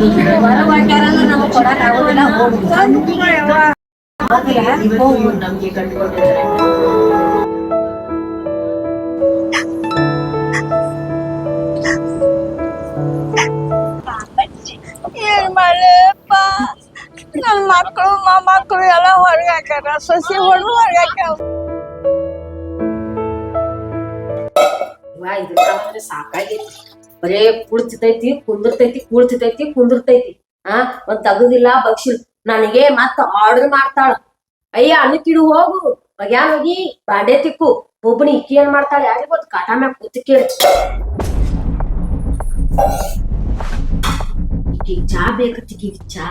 ಹೊರಗ್ ಹಾಕ್ಯಾರ ಅಂದ್ರೆ ನಮಗ್ ಕೊಡಕ್ ಆಗೋದಿಲ್ಲ ಹೋಗು ಹೋಗಿಲ್ಲ ಹೋಗು ನಮ್ಗೆ ಕಟ್ಕೊಂಡಿದ್ದಾರೆ ಏನ್ ಮಾಡಪ್ಪ ನನ್ ಮಕ್ಕಳು ಮೊಮ್ಮಕ್ಕಳು ಎಲ್ಲ ಹೊರಗೆ ಹಾಕ್ಯಾರ ಸಸಿ ಹೊಡೆದು ಹೊರಗೆ ಬರೇ ಕುಳ್ತಿತೈತಿ ಕುಂದಿರ್ತೈತಿ ಕುಳ್ತಿತೈತಿ ಕುಂದಿರ್ತೈತಿ. ಆ, ಒಂದ್ ತಗದಿಲ್ಲ ಬಗ್ಸಿಲ್ ನನಗೆ ಮತ್ತ ಆರ್ಡರ್ ಮಾಡ್ತಾಳ. ಅಯ್ಯ, ಅನ್ನಕ್ಕಿಡು ಹೋಗು. ಬಗ್ಯಾನ್ ಹೋಗಿ ಬಾಡೆ ತಿಕ್ಕು. ಒಬ್ಬನಿ ಇಕ್ಕಿ ಏನ್ ಮಾಡ್ತಾಳೆ? ಯಾರಿಗೂ ಗೊತ್ತು? ಕಾಟ ಮ್ಯಾಗ ಕೂತಿ ಕೇಳಿ. ಈಕಿ ಚಾ ಹೋಯ್ತು ಚಾ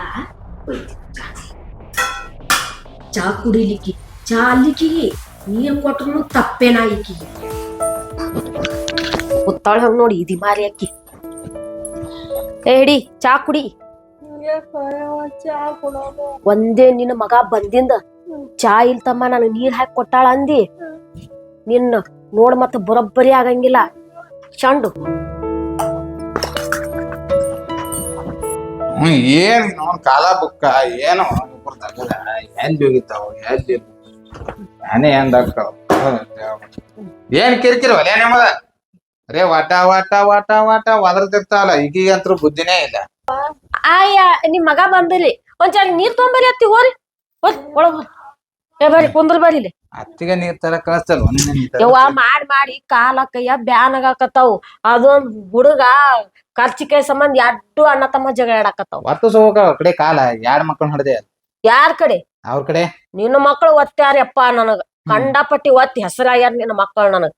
ಚಾ. ಕುಡಿಲಿಕ್ಕಿ. ಚಾ ಅಲ್ಲಿಕ್ಕಿಗಿ ನೀರ್ ಕೊಟ್ರು ತಪ್ಪೇನಾ ಈಕಿಗೆ ಉತ್ತಾಳ ಹಂಗ ನೋಡಿ, ಇದಿ ಮಾರಿ ಅಕ್ಕಿ. ಏ, ಹಿಡಿ, ಚಾ ಕುಡಿ. ಒಂದೇ ನಿನ್ನ ಮಗ ಬಂದಿಂದ ಚಾ ಇಲ್ತಮ್ಮ ನಾನು ನೀರ್ ಹಾಕಿ ಕೊಟ್ಟಾಳ ಅಂದಿ. ನಿನ್ನ ನೋಡ್ ಮತ್ತ ಬರೋಬ್ಬರಿ ಆಗಂಗಿಲ್ಲ. ಚಂಡು. ಏನ್ ಕಾಲ ಬುಕ್ಕ, ಏನೋ ಏನ್ ಕಿರಿಕಿರಿ ಒಲೆ ನಿಮ್ಮದ? ಅರೇ ವಾಟ ವಾಟ ವಾಟ ವಾಟ ಒದರ್ತಿರ್ತಾವಲ್ಲ ಈಗೀಗಂತೂ ಬುದ್ಧಿನೇ ಇಲ್ಲ. ಆಯ್ಯ ನಿಮ್ ಮಗ ಬಂದಿಲ್ಲಿ ಒಂದ್ ಜಾಗ ನೀರ್ ತೊಂಬರಿ ಅತ್ತಿ ಹೋರಿ. ಹೋರಿ ಒಳಗ್ ಹೋರಿ. ಏ ಬರ್ರಿ ಕುಂದ್ರ ಬರ್ರಿ ಇಲ್ಲಿ. ಅತ್ತಿಗೆ ನೀರ್ ತರ ಯವ್ವ ಮಾಡಿ ಮಾಡಿ ಕಾಲ ಕೈಯ ಬ್ಯಾನ್ ಆಗಾಕತ್ತಾವು ಅದೊಂದ್ ಹುಡುಗ ಕೈ ಸಂಬಂಧ ಎರಡು ಅಣ್ಣ ತಮ್ಮ ಜಗಳ ಆಡಾಕತ್ತಾವ. ಒತ್ತು ಸೋಕ ಕಡೆ ಕಾಲ ಯಾರ್ ಮಕ್ಕಳು ಹೊಡೆದೆ ಯಾರ್ ಕಡೆ? ಅವ್ರ ಕಡೆ? ನಿನ್ನ ಮಕ್ಕಳು ಒತ್ತಾರ್ಯಪ್ಪ ನನಗ. ಕಂಡಪಟ್ಟಿ ಒತ್ತಿ ಹೆಸರಾಗ್ಯಾರ ನಿನ್ನ ಮಕ್ಕಳು ನನಗ.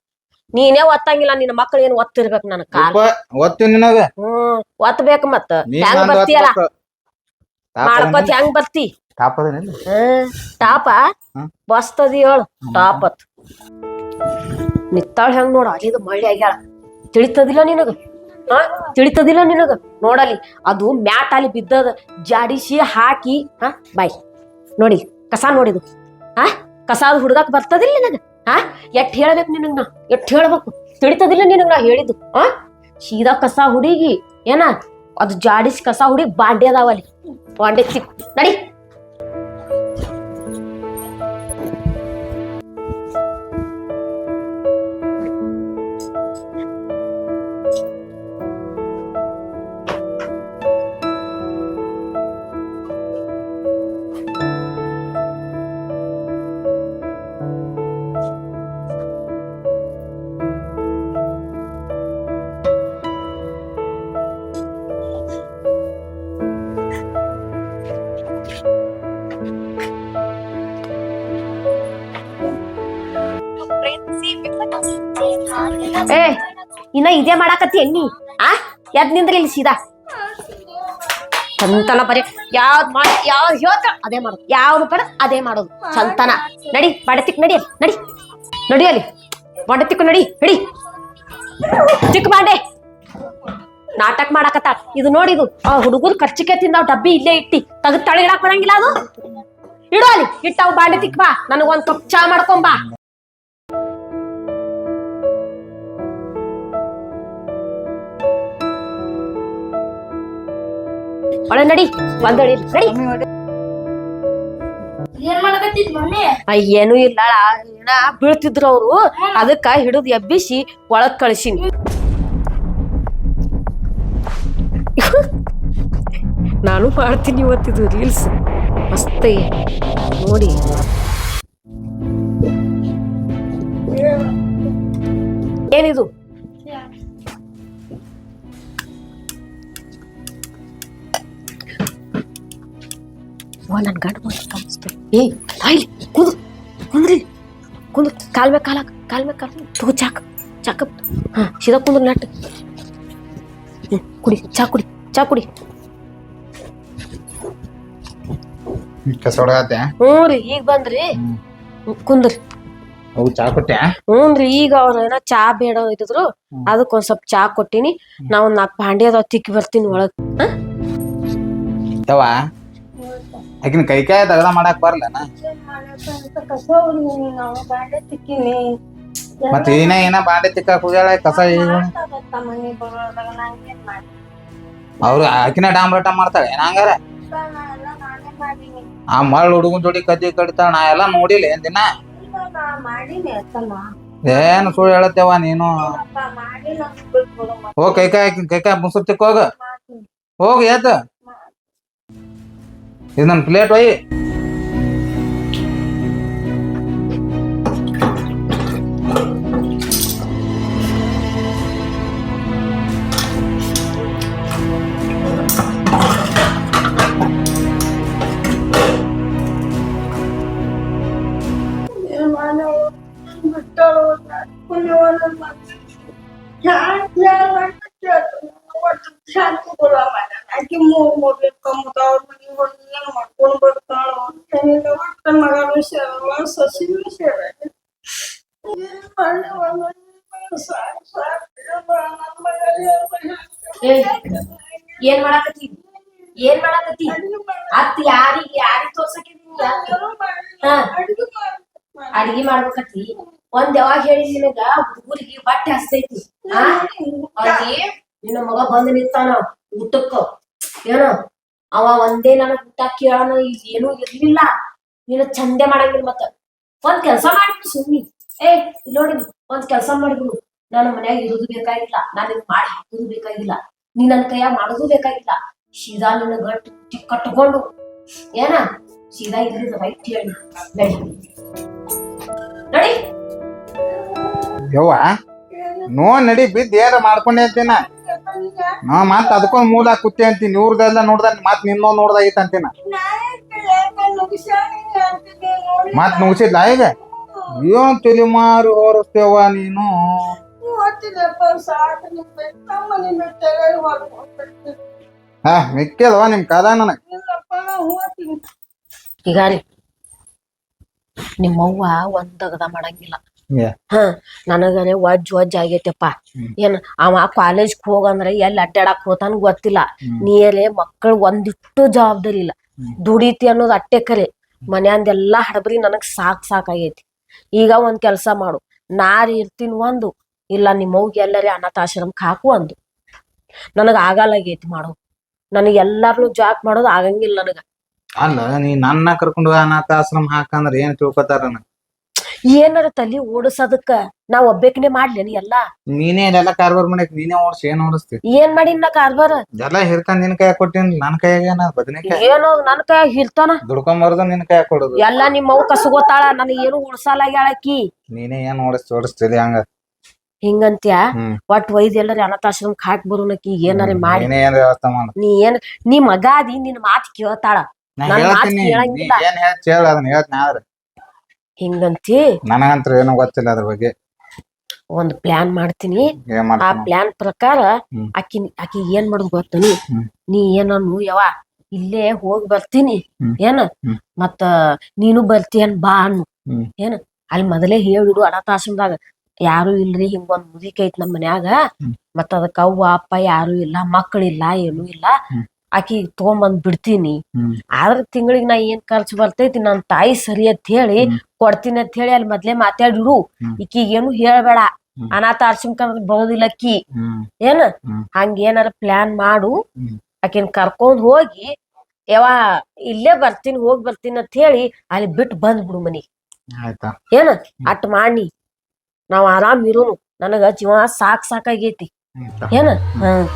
ನೀನೇ ಒತ್ತಂಗಿಲ್ಲ ನಿನ್ನ ಮಕ್ಕಳು ಏನ್ ಒತ್ತಿರ್ಬೇಕು ನನ್ ಕಾಲ? ಯಪ್ಪ, ಒತ್ತು ನಿನಗ. ಹ್ಮ್ ಒತ್ತಬೇಕು ಮತ್ತ. ಹೆಂಗ್ ಬರ್ತೀಯಲ್ಲ? ಮಾಡ್ಕೊತ್? ಹೆಂಗ್ ಬರ್ತಿ? ಹ್ಮ್ ಟಾಪ. ಬಸ್ತದಿ ಹೇಳು ಟಾಪ್ ಅತ್ ನಿತ್ತಾಳ ಹೆಂಗ್ ನೋಡ ಅಲ್ಲಿದ ಮಳ್ಳಿ ಆಗ್ಯಾಳ. ತಿಳಿತದಿಲ್ಲ ನಿನಗ? ಹಾ ತಿಳಿತದಿಲ್ಲ ನಿನಗ? ನೋಡಲಿ ಅದು ಮ್ಯಾಟ್ ಅಲ್ಲಿ ಬಿದ್ದದ ಜಾಡಿಸಿ ಹಾಕಿ ಹಾ ಬಾಯ್. ನೋಡಿ ಕಸ ನೋಡಿದು. ಹಾ ಕಸ ಅದು ಹುಡ್ಗಾಕ್ ಬರ್ತದಿಲ್ಲ ನಿನಗ? ಹಾ ಎಟ್ ಹೇಳ್ಬೇಕು ನಿನಗ್ ನಾ? ಎಟ್ ಹೇಳ್ಬೇಕು? ತಿಳಿತದಿಲ್ಲ ನಿನಗ್ ನಾ ಹೇಳಿದ್ದು, ಆ? ಸೀದಾ ಕಸ ಹುಡುಗಿ, ಏನ? ಅದು ಜಾಡಿಸಿ ಕಸ ಹುಡುಗಿ, ಬಾಂಡೆ ಅದಾವಲ್ಲಿ. ಬಾಂಡೆ ಸಿಕ್ ನಡಿ. ಏ, ಇನ್ನ ಇದೇ ಮಾಡಾಕತ್ತಿ ಎಣ್ಣಿ. ಆ, ಎದ್ ನಿಂದ್ರಿ ಇಲ್ಲಿ ಸೀದಾ. ಚಂತನ ಬರೀ ಯಾವ್ದ್ ಮಾಡಿ, ಯಾವ್ದ್ ಹೇಳ್ತ ಅದೇ ಮಾಡೋದು. ಯಾವ್ದು ಪಡ ಅದೇ ಮಾಡೋದು. ಚಂತನ. ನಡಿ, ಬಡತಿಕ್ ನಡಿ ನಡಿ. ನಡಿ ಅಲ್ಲಿ. ಬಡತಿಕ್ ನಡಿ ನಡಿ. ಚಿಕ್ಕ ಬಾಂಡೆ. ನಾಟಕ ಮಾಡಾಕತ್ತ. ಇದು ನೋಡಿದು ಆ ಹುಡುಗರು ಖರ್ಚಿಗೆ ತಿಂದಾವ್, ಡಬ್ಬಿ ಇಲ್ಲೇ ಇಟ್ಟಿ. ತೆಗೆದು ತಳಿ ಇಡಾಕ್ ಬರಂಗಿಲ್ಲ ಅದು. ಇಡು ಅಲ್ಲಿ ಇಟ್ಟವು ಬಾಂಡೆ ತಿಕ್ ಬಾ. ನನಗೊಂದ್ ಕಪ್ ಚಾ ಮಾಡ್ಕೊಂಬಾ ಒಳ ನಡಿ ಒಂದಡಿ ನಡಿ ಏನು ಇಲ್ಲ ಬೀಳ್ತಿದ್ರು ಅವ್ರು. ಅದಕ್ಕ ಹಿಡಿದು ಎಬ್ಬಿಸಿ ಒಳಗ್ ಕಳ್ಸಿನಿ. ನಾನು ಮಾಡ್ತೀನಿ ಇವತ್ತಿದು ರೀಲ್ಸ್ ಮಸ್ತ. ನೋಡಿ. ಏನಿದು? ಓ ನನ್ನ ಗಂಡ ಬಂದು ಕಾಣಿಸ್ತು ಏ ಬಾಯ್ಲಿ ಕುಂದ್ರು ಕುಂದ್ರಿ. ಕುಂದ್ರು ಕಾಲ್ ಮೇಲೆ ಕಾಲ ಕಾಲ್ ಮೇಲೆ ಕಾಲ್ ತಗೋ ಚಾಕ್ ಚಾಕ ಹಾ ಸೀದಾ ಕುಂದ್ರು ಕುಡಿ ಚಾ ಕುಡಿ ಚಾ ಕುಡಿ. ಕಸ ಹೊಡಗತ್ತೆ ಹ್ಞೂ ರೀ ಈಗ ಬಂದ್ರಿ. ಕುಂದ್ರಿ. ಅವು ಚಾ ಕೊಟ್ಟೆ ಹ್ಞೂ ರೀ ಈಗ ಅವ್ರ ಏನೋ ಚಾ ಬೇಡ ಇದ್ದಿದ್ರು ಅದಕ್ಕೆ ಒಂದ್ ಸ್ವಲ್ಪ ಚಾ ಕೊಟ್ಟಿನಿ. ನಾವು ನಾಲ್ಕು ಭಾಂಡೆ ಅದಾವ ತಿಕ್ಕಿ ಬರ್ತೀನಿ ಒಳಗ್. ಹಾ? ಆಕಿನ ಕೈ ಕಾಯಿ ತಗದ ಮಾಡಕ್ ಬರ್ಲನ? ಮತ್ತ ಏನ ಏನ ಬಾಂಡೆ ತಿಕ್ಕಾಕ್ ಹೋಗ್ಯಾಳ, ಕಸ ಅವ್ರು ಆಕಿನ ಡಾಂಬ್ರಟ ಮಾಡ್ತಾಳೆ, ಏನ್ ಹಂಗಾರ? ಎಲ್ಲ ನಾನೇ ಮಾಡೀನಿ ಆ ಮಳ್ ಹುಡುಗನ್ ಜೋಡಿ ಕದ್ದಿ ಕಡಿತಾಳ, ನಾ ಎಲ್ಲಾ ನೋಡಿಲ್ಲ ಏನ್ ದಿನ? ಏನ್ ಸುಳ್ಳು ಹೇಳತ್ತೇವ ನೀನು? ಹೋಗ್ ಕೈ ಕಾಯಿ ಆಕಿನ್, ಕೈ ಕಾಯಿ ಮುಸುರ್ ತಿಕ್ ಹೋಗ ಮಾಡ್ತೀನಿ ಹೋಗ್ ಏತ ಇದು ನನ್ ಪ್ಲೇಟ್ ಒಯ್ಯಿ ಆಕಿ ಮೂರ್ ಮೂರ್ ಕಮ್ಮತ ಅವ್ರ ಮನಿ ಹೋಗಿ ಏನ್ ಮಾಡ್ಕೊಂಡ್ ಬರ್ತಾಳ. ಒಟ್ಟ ಮಗ? ಸೇರಲ್ಲ ಸಸಿನೂ ಸೇರಲ್ಲ ಏನ್ ಮಾಡಾಕತಿ ಏನ್ ಮಾಡಾಕತ್ತಿ? ಏನ್ ಮಾಡಾಕತ್ತಿ? ಅತ್ ಯಾರಿಗ್ ಯಾರಿಗ್ ತೋರ್ಸಕಿದ್ನಿಲ್ಲ ಅಡ್ಗಿ ಅಡಿಗೆ ಮಾಡ್ಬೇಕತ್ತಿ. ಒಂದ್ ಯಾವಾಗ ಹೇಳಿ ನಿನಗ ಹುಡುಗರಿಗೆ ಬಟ್ಟೆ ಹಸ್ತೈತಿ ಆ? ಅಲ್ಲಿ ನಿನ್ನ ಮಗ ಬಂದ್ ನಿಂತಾನ ಊಟಕ್ಕ. ಏನ ಅವ ಒಂದೇ ನನಗ್ ಊಟ ಕೇಳೋನು ಏನು ಇರ್ಲಿಲ್ಲ. ನೀನು ಚಂದೆ ಮಾಡಂಗಿಲ್ಲ ಮತ್ತ. ಒಂದ್ ಕೆಲ್ಸ ಮಾಡಿದ್ರು ಸುಮ್ಮನಿ ಏ ನೋಡಿ, ಒಂದ್ ಕೆಲ್ಸ ಮಾಡಿದ್ರು ನಾನು ಮನ್ಯಾಗ ಇರೋದು ಬೇಕಾಗಿಲ್ಲ. ನಾನು ನಿನ್ ಮಾಡಿ ಹಾಕೋದು ಬೇಕಾಗಿಲ್ಲ. ನೀನ್ ನನ್ ಕೈಯಾಗ ಮಾಡೋದು ಬೇಕಾಗಿಲ್ಲ. ಸೀದಾ ನಿನ್ನ ಗಟ್ಟಿ ಕಟ್ಕೊಂಡು. ಏನ? ಸೀದಾ ಇದ್ರಿ ರೈಟ್ ಹೇಳಿ. ನಡಿ. ನಡಿ. ನೋ ನಡಿ, ಬಿದ್ದ ಏನ ಮಾಡ್ಕೊಂಡೆ ಅಂತೀನ? ನಾ ಮತ್ ಅದಕ್ಕೊಂದ್ ಮೂಲ ಕುತ್ತೆ ಅಂತೀನಿ. ಇವ್ರದೆಲ್ಲ ನೋಡ್ದ ಮತ್ ನಿನ್ನೋ ನೋಡ್ದಾಗಿತ್ತು ಅಂತೀನ. ಮತ್ ಮುಗಿಸಿದ್ಲ? ಈಗ ಏನ್ ತಿಳಿ ಮಾರಿ ಹೊರಸ್ತೇವ ನೀನು. ಹಾ, ಮಿಕ್ಕಿದವ ನಿಮ್ ಕದ ನನಗ್. ಈಗ ನಿಮ್ಮವ್ವ ಒಂದಗದ ಮಾಡಂಗಿಲ್ಲ. ಹ ನನಗನೆ ವಜ್ ವಜ್ ಆಗೈತೆಪ್ಪ. ಏನ್ ಅವ ಕಾಲೇಜ್ ಹೋಗಂದ್ರ ಎಲ್ಲಿ ಅಡ್ಡಾಡಕ್ ಹೋತಾನ ಗೊತ್ತಿಲ್ಲ. ನೀರೇ ಮಕ್ಕಳು ಒಂದಿಟ್ಟು ಜವಾಬ್ದಾರಿ ಇಲ್ಲ. ದುಡಿತಿ ಅನ್ನೋದು ಅಟ್ಟೆ ಕರೆ. ಮನ್ಯಾಂದೆಲ್ಲಾ ಹಡಬರಿ ನನಗ್ ಸಾಕ್ ಸಾಕಾಗೈತಿ. ಈಗ ಒಂದ್ ಕೆಲ್ಸ ಮಾಡು. ನಾರ್ ಇರ್ತೀನಿ ಒಂದು. ಇಲ್ಲ ನಿಮ್ಮವ್ಗೆ ಎಲ್ಲರೇ ಅನಾಥಾಶ್ರಮಕ್ ಹಾಕು ಒಂದು ನನಗ ಆಗಲ್ಲಾಗೈತಿ ಮಾಡು. ನನಗೆ ಎಲ್ಲಾರ್ನು ಜಾಕ್ ಮಾಡೋದು ಆಗಂಗಿಲ್ಲ ನನಗ. ಅಲ್ಲ ನೀ ನನ್ನ ಕರ್ಕೊಂಡು ಅನಾಥ ಆಶ್ರಮ ಹಾಕಂದ್ರ ಏನ್ ತಿಳ್ಕೊತಾರ ನನಗ್? ಏನಾರ ತಲಿ ಓಡಿಸೋದಕ್ಕ ನಾ ಒಬ್ಬೇಕನೆ ಮಾಡ್ಲೇನಿ ಎಲ್ಲಾ? ನೀನೇ ಇದೆಲ್ಲ ಕಾರ್ಬಾರ್ ಮಾಡಕ್ ನೀನೇ ಓಡ್ಸಿ ಏನ್ ಓಡಿಸ್ತಿ? ಏನ್ ಮಾಡಿನ ನಾ ಕಾರ್ಬಾರ? ಇದೆಲ್ಲ ಹಿರ್ತಾನ ನಿನ್ ಕೈ ಕೊಟ್ಟಿನ್ ನನ್ ಕೈಯಾಗ ಏನ ಬದನೆಕಾಯಿ ಏನೋ ನನ್ ಕೈ ಹಿರ್ತಾನ. ದುಡ್ಕೊಂಬರ್ದು ನಿನ್ ಕೈ ಕೊಡುದು. ಎಲ್ಲಾ ನಿಮ್ಮವ್ ಕಸಗೋತಾಳ ನನ್ ಏನು ಉಳ್ಸಲಾಗ್ಯಾಳಕಿ ನೀನೇ ಏನ್ ಓಡಿಸ್ ಓಡಿಸ್ತಿದಿ ಹಂಗ? ಹಿಂಗಂತ್ಯ? ಹ್ಮ್. ಒಟ್ ವೈದ್ಯ ಎಲ್ಲರೂ ಅನಾಥಾಶ್ರಮ ಹಾಕ್ ಬರೋನಕಿ ಏನಾರ ಮಾಡಿ. ನೀನೇ ಏನ್ ವ್ಯವಸ್ಥೆ ಮಾಡು? ನೀ ಏನ್ ನಿಮ್ ಮಗ ಅದಿ ನಿನ್ ಮಾತು ಕೇಳ್ತಾಳ. ನಾ ನನ್ ಮಾತ್ ಹೇಳ್ತೀನಿ ನೀ ಕೇಳಂಗಿಲ್ಲ. ಏನ್ ಹೇಳ್ತಿ ಹೇಳ ಅದನ್ನ ಹೇಳ್ತೀನಿ ಆದ್ರೆ. ಹಿಂಗಂತಿ ನನಗಂತ್ರ ಏನೋ ಗೊತ್ತಿಲ್ಲ ಅದ್ರ ಬಗ್ಗೆ ಒಂದ್ ಪ್ಲಾನ್ ಮಾಡ್ತೀನಿ ಏನ್ ಆ ಮಾಡ್ತೀನಿ ಪ್ಲಾನ್ ಪ್ರಕಾರ ಹ್ಮ್. ಆಕಿ ಆಕಿ ಏನ್ ಮಾಡುದು ಗೊತ್ತನಿ ಹ್ಮ್. ನೀ ಏನನ್ನು ಯವ ಇಲ್ಲೇ ಹೋಗಿ ಬರ್ತೀನಿ ಹ್ಮ್. ಏನ ಹ್ಮ್. ಮತ್ತ ನೀನು ಬರ್ತೀಯನ್ ಬಾ ಅನ್ನು ಹ್ಮ್. ಏನ ಅಲ್ಲಿ ಮೊದಲೇ ಹೇಳಿಡು ಅನಾಥಾಶ್ರಮದಾಗ ಯಾರು ಇಲ್ರಿ ಹಿಂಗೊಂದ್ ಮುದಿಕ ಐತ್ ನಮ್ ಮನ್ಯಾಗ ಹ್ಮ್. ಮತ್ತ ಅದಕ್ಕ ಅವ್ವ ಅಪ್ಪ ಯಾರು ಇಲ್ಲ ಮಕ್ಕಳಿಲ್ಲ ಏನು ಇಲ್ಲ ಹ್ಮ್. ಆಕಿ ತಗೊಂಬಂದ್ ಬಿಡ್ತೀನಿ. ಆದ್ರ ತಿಂಗಳಿಗೆ ನಾ ಏನ್ ಖರ್ಚು ಬರ್ತೈತಿ ನನ್ ತಾಯಿ ಸರಿ ಅಂತ ಹೇಳಿ. ಕೊಡ್ತೀನಿ ಅಂತ ಹೇಳಿ ಅಲ್ಲಿ ಮೊದ್ಲೇ ಮಾತಾಡಿಡು ಹ್ಮ್. ಏನು ಹೇಳ್ಬೇಡ. ಅನಾಥ ಆಶ್ರಮಕ್ಕ ಬರೋದಿಲ್ಲ ಅಕ್ಕಿ. ಏನ? ಹ್ಮ್. ಹಂಗ ಏನಾರ ಪ್ಲಾನ್ ಮಾಡು ಆಕಿನ ಕರ್ಕೊಂಡ್ ಹೋಗಿ ಯಾವ ಇಲ್ಲೇ ಬರ್ತೀನಿ ಹೋಗಿ ಬರ್ತೀನಿ ಅಂತ ಹೇಳಿ ಅಲ್ಲಿ ಬಿಟ್ಟು ಬಂದ್ಬಿಡು ಮನಿ ಏನ? ಅಟ್ ಮಾಡಿ. ನಾವ್ ಆರಾಮ್ ಇರೋನು. ನನಗ ಜೀವ ಸಾಕ್ ಸಾಕಾಗೈತಿ. ಏನ? ಹ್ಮ್.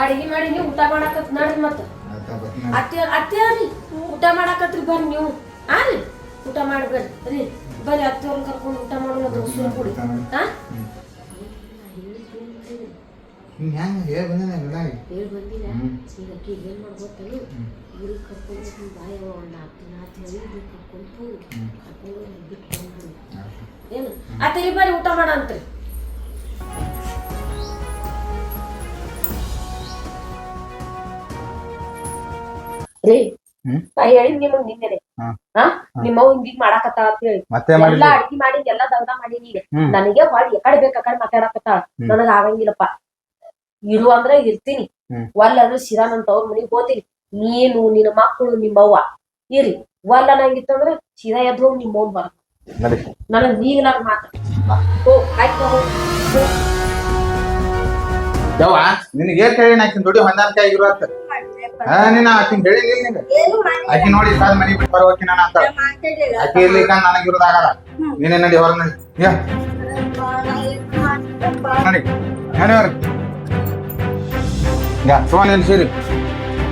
ಅಡಿಗೆ ಮಾಡಿ ನೀವು ಊಟ ಮಾಡಾಕತ್ ನಡ್ರಿ ಮತ್ತ. ಅತ್ತೆ ಅತ್ತೆ ರೀ ಊಟ ಮಾಡಾಕತ್ರಿ ಬರ್ರಿ ನೀವು. ಆ ರೀ ಊಟ ಮಾಡಿ ಬರ್ರಿ ರೀ ಬರ್ರಿ ಕರ್ಕೊಂಡು ಊಟ ಮಾಡೋಣ ದೋಸೆ ಕೊಡಿ. ಹಾ ಹೆಂಗ್ ಹೇಳ್ ಬಂದಿನಿ ಬಿಡಾಗಿ. ಹೇಳಿ ಬಂದಿಲ್ಲ. ಈಗ ಏನ್ ಮಾಡ್ಬೋತನು ಊರಿಗೆ ಕರ್ಕೊಂಡು ಬಾಯ ಒಂದು ದಿನ ಹೇಳಿ ಕರ್ಕೊಂಡು ಹೋಗಿ ಕರ್ಕೊಂಡು ಬಿಟ್ಟು ಏನು? ಬಾರಿ ಊಟ ಮಾಡಂತ್ರಿ ರೀ? ನಾ ಹೇಳಿದ್ ನಿಮಗ್ ನಿನ್ನೆ ಹಾ. ನಿಮ್ಮವ್ ಹಿಂಗ್ ಮಾಡಾಕತ್ತಾಳ ಅಂತ ಹೇಳಿ. ಎಲ್ಲಾ ಅಡ್ಗಿ ಮಾಡಿ ಎಲ್ಲಾ ದಗ್ದ ಮಾಡೀನಿ ಈಗ ನನಗೆ ಹೊಳ್ ಎಕಡೆ ಬೇಕ ಕಡೆ ಮಾತಾಡಕತ್ತಾಳ ಹ್ಮ್. ನನಗ ಆಗಂಗಿಲ್ಲಪ್ಪ. ಇರು ಅಂದ್ರ ಇರ್ತೀನಿ. ಹ್ಮ್. ಒಲ್ಲ ಅಂದ್ರೆ ಸಿರಾ ನನ್ ತವ್ರ ಮನಿಗ್ ಹೋತೀನಿ ನೀನು ನಿನ್ನ ಮಕ್ಕಳು ನಿಮ್ಮವ್ವ ಇರಿ. ಒಲ್ಲ ನಂಗಿತ್ತಂದ್ರೆ ಶಿರಾ ಎದ್ದು ಹೋಗಿ ನಿಮ್ಮ ಅವ್ನ್ ಬರ. ನನಗ್ ಮಾತ ಆಯ್ತು ಹೋಗ್ ಯವ್ವ ನಿನಗೆ ಏನ್ ಹೇಳಿ ಆಕಿನ ದುಡಿ ಹೊಂದಾಣಿಕೆ ಆಗಿರುವತ್ತ? ಹಾ ನೀನ ಆಕಿನ ಹೇಳಿಲ್ಲ ನಿಂಗ. ಏನು ಮಾಡಿ ಆಕಿ ನೋಡಿ ಕಾಲ್ ಮನಿ ಬಿಟ್ಟು ನಾನು ಅಂತ. ಆಕಿ ಇರ್ಲಿಕ್ಕ ನನಗಿರೋದಾಗಲ್ಲ ನೀನೇ ನಡಿ ಹೊರ ನಡಿ. ಯಾ. ನಡಿ. ನಡಿ ಹೊರ ಯಾ ಸುಮಾರು ಎಲ್ಲಿ ಸೇರಿ.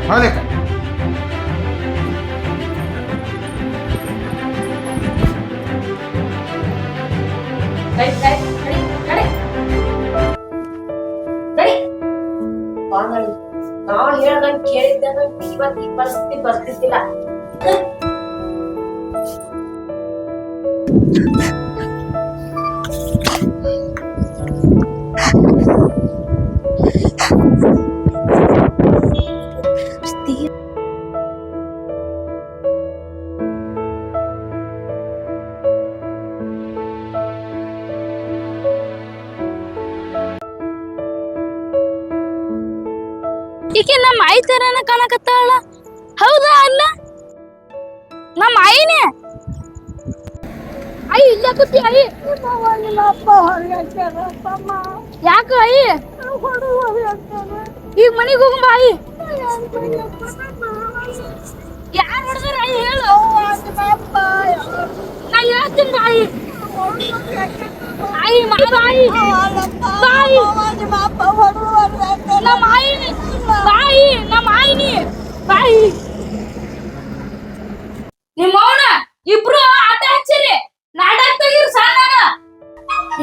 ಹೌದಕ್ಕ ನಡಿ, ಅಂದ್ರೆ ಇವತ್ತು ಈ ಪರಿಸ್ಥಿತಿ ಈಕೆ ನಮ್ಮ ಆಯಿ ತರನ ಕಾಣಕತ್ತಾಳ? ಹೌದಾ ಅಲ್ಲ? ನಮ್ಮ ಆಯಿನೇ? ಅಯ್ಯ ಇಲ್ಲ ಕೂತಿ ಅಯ್ಯ ಯಾಕ ಅಯ್ಯ ಈಗ ಮನೆಗೆ ಹೋಗಂಬ ಅಯ್ಯ ಯಾರು ಹೊಡೆದ್ರ ಅಯ್ಯ ಹೇಳು. ನಾ ಹೇಳ್ತೀನಿ ಅಯ್ಯ ಮಾಡು ಆಯಿ. ಬಾಯಿ ನಮ್ಮ ಆಯಿನಿ ಬಾಯಿ ನಮ್ಮ ಆಯಿನಿ ಬಾಯಿ. ನಿಮ್ಮ ಅವನ ಇಬ್ರು ಆಟ ಹಚ್ಚಿರಿ. ನಾಟಕ ತೆಗೀರಿ ಸಣ್ಣ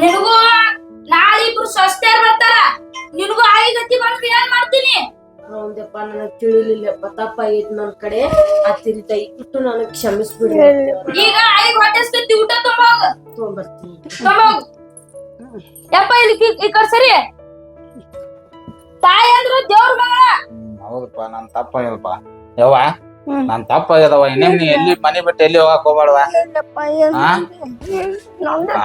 ನಿನಗೂ ನಾಳೆ ಇಬ್ರು ಸ್ವಸ್ಥರು ಬರ್ತಾರ. ನಿನಗೂ ಆಯಿ ಗತಿ ಬಂದ್ರೆ ಏನ್ ಮಾಡ್ತೀನಿ? ಹೌದಪ್ಪ ನನಗ್ ತಿಳಿಲಿಲ್ಲಪ್ಪ ತಪ್ಪಾಗೈತಿ ನನ್ ಕಡೆ. ಆ ತಿರಿತ ಇಟ್ಟು ನನಗ್ ಕ್ಷಮಿಸ್ಬಿಡಿ. ಈಗ ಆಯಿಗೆ ಹೊಟ್ಟೆ ಸ್ಥಿತಿ ಊಟ ತೊಂಬೋಗ ತೊಗೊಂಬರ್ತೀನಿ ತೊಂಬೋಗ ಯಪ್ಪ ಇಲ್ಲಿ ಈ ಕಡೆ ಸರಿ. ತಾಯಿ ಅಂದ್ರು ದೇವ್ರ ಮಗಳ. ಹೌದಪ್ಪ ನನ್ ತಪ್ಪಾಗ್ಯದಪ್ಪ ಯವ್ವ ನನ್ ತಪ್ಪಾಗ್ಯದವ ಇನ್ನೇಮ್ ನೀ ಎಲ್ಲಿ ಮನೆ ಬಿಟ್ಟು ಎಲ್ಲಿ ಹೋಗಕ್ ಹೋಗ್ಬೇಡವ? ಏನಪ್ಪ ಏನು ಹಾ ನಮ್ದು